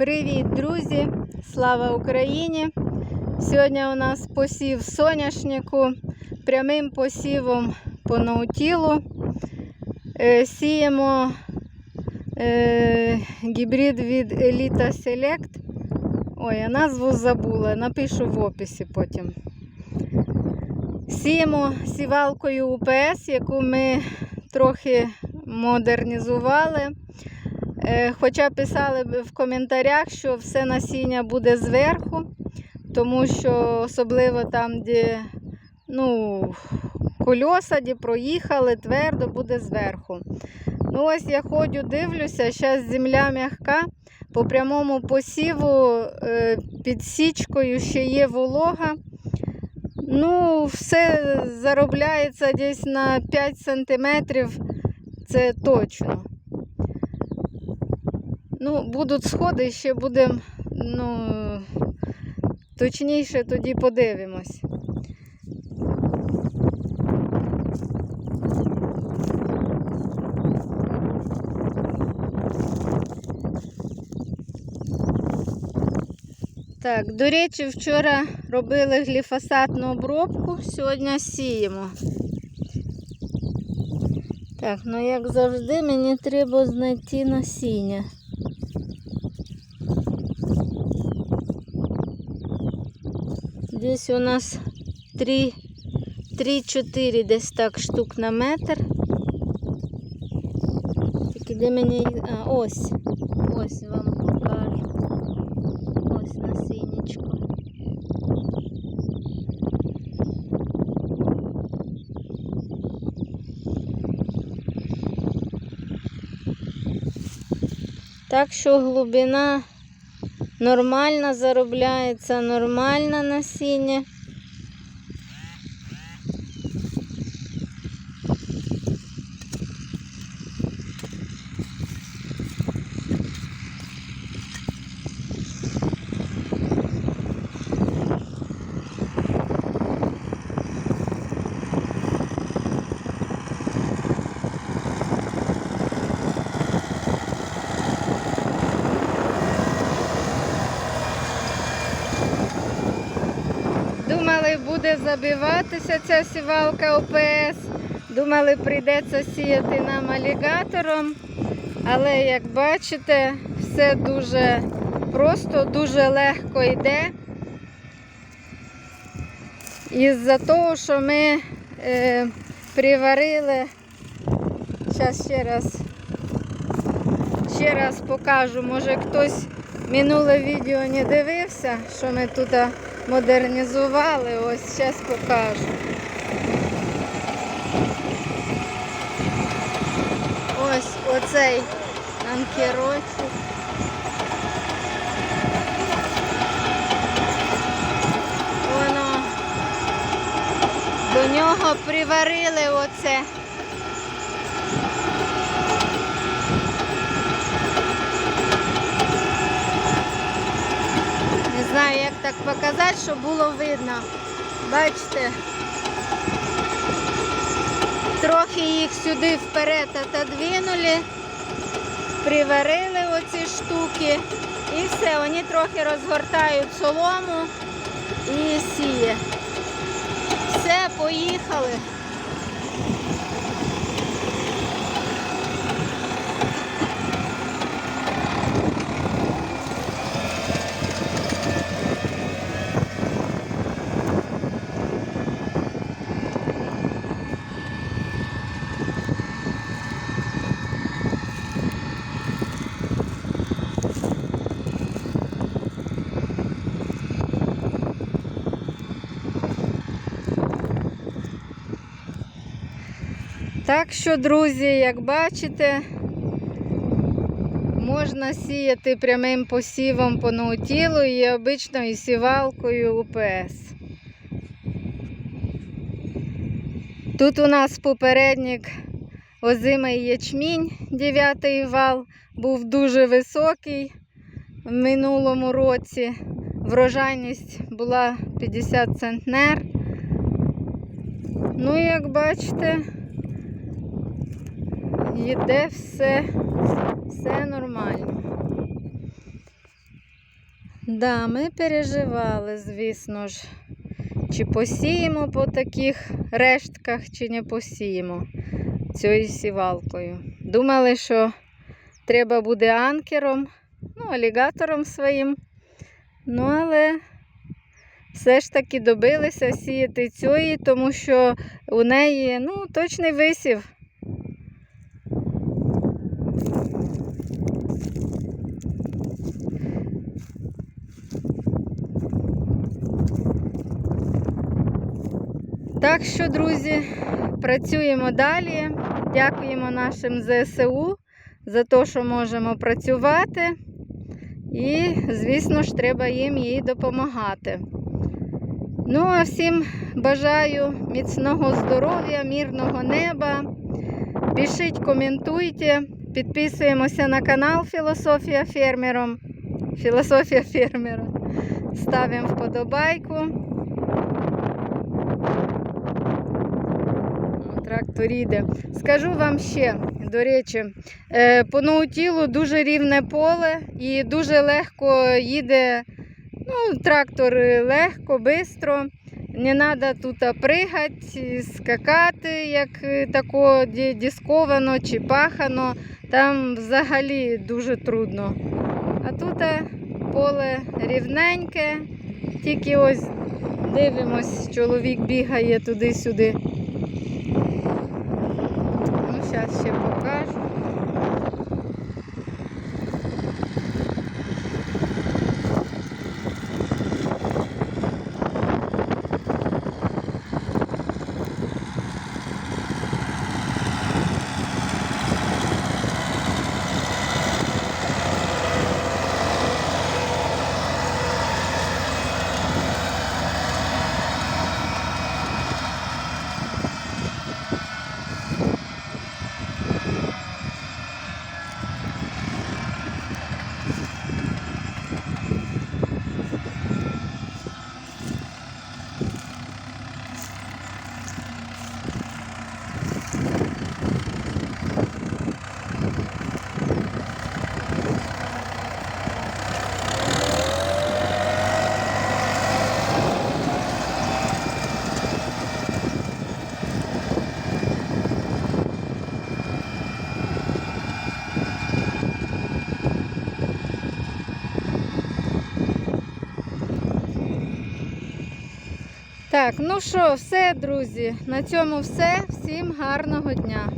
Привіт, друзі! Слава Україні! Сьогодні у нас посів соняшнику прямим посівом по наутілу. Е, Сіємо е, гібрид від Elita Select. Ой, я назву забула, напишу в описі потім. Сіємо сівалкою УПС, яку ми трохи модернізували. Е, Хоча писали в коментарях, що все насіння буде зверху, тому що особливо там, де ну, кольоса, де проїхали, твердо буде зверху. Ну ось я ходжу, дивлюся, зараз земля м'яка. По прямому посіву е, під січкою ще є волога. Ну, все заробляється десь на 5 сантиметрів, це точно. Ну, будуть сходи, ще будемо, ну, точніше тоді подивимось. Так, до речі, вчора робили гліфосатну обробку, сьогодні сіємо. Так, ну як завжди, мені треба знайти насіння. Десь у нас 3-4 десь так штук на метр. Тільки де мені. А, ось. Ось вам покажу. Ось насіннячко. Так що глибина нормальна заробляється, нормальне насіння. Думали, буде забиватися ця сівалка ОПС. Думали, прийдеться сіяти нам алігатором. Але як бачите, все дуже просто, дуже легко йде. Із-за того, що ми е, приварили, зараз ще раз, ще раз покажу, може хтось минуле відео не дивився, що ми тут модернізували. Ось зараз покажу. Ось оцей анкерочок. Воно до нього приварили оце. Знаю, як так показати, щоб було видно. Бачите, трохи їх сюди вперед отодвинули, приварили оці штуки і все, вони трохи розгортають солому і сіє. Все, поїхали. Так що, друзі, як бачите, можна сіяти прямим посівом по наутілу і обичною сівалкою УПС. Тут у нас попередник озимий ячмінь, 9 вал, був дуже високий в минулому році. Врожайність була 50 центнер. Ну, як бачите, йде все, все нормально. Да, ми переживали, звісно ж, чи посіємо по таких рештках, чи не посіємо цією сівалкою. Думали, що треба буде анкером, ну, алігатором своїм. Ну, але все ж таки добилися сіяти цієї, тому що у неї ну, точний висів. Так що, друзі, працюємо далі. Дякуємо нашим ЗСУ за те, що можемо працювати. І, звісно ж, треба їм їй допомагати. Ну, а всім бажаю міцного здоров'я, мирного неба. Пишіть, коментуйте, підписуємося на канал Філософія фермером. Філософія фермера. Ставимо вподобайку. Трактор іде. Скажу вам ще, до речі, е, по наутілу дуже рівне поле і дуже легко їде ну, трактор легко, швидко. Не треба тут пригати, скакати, як тако ді- дисковано чи пахано. Там взагалі дуже трудно. А тут е, поле рівненьке, тільки ось дивимось, чоловік бігає туди-сюди. Зараз ще покажу. Так, ну що, все, друзі, на цьому все. Всім гарного дня.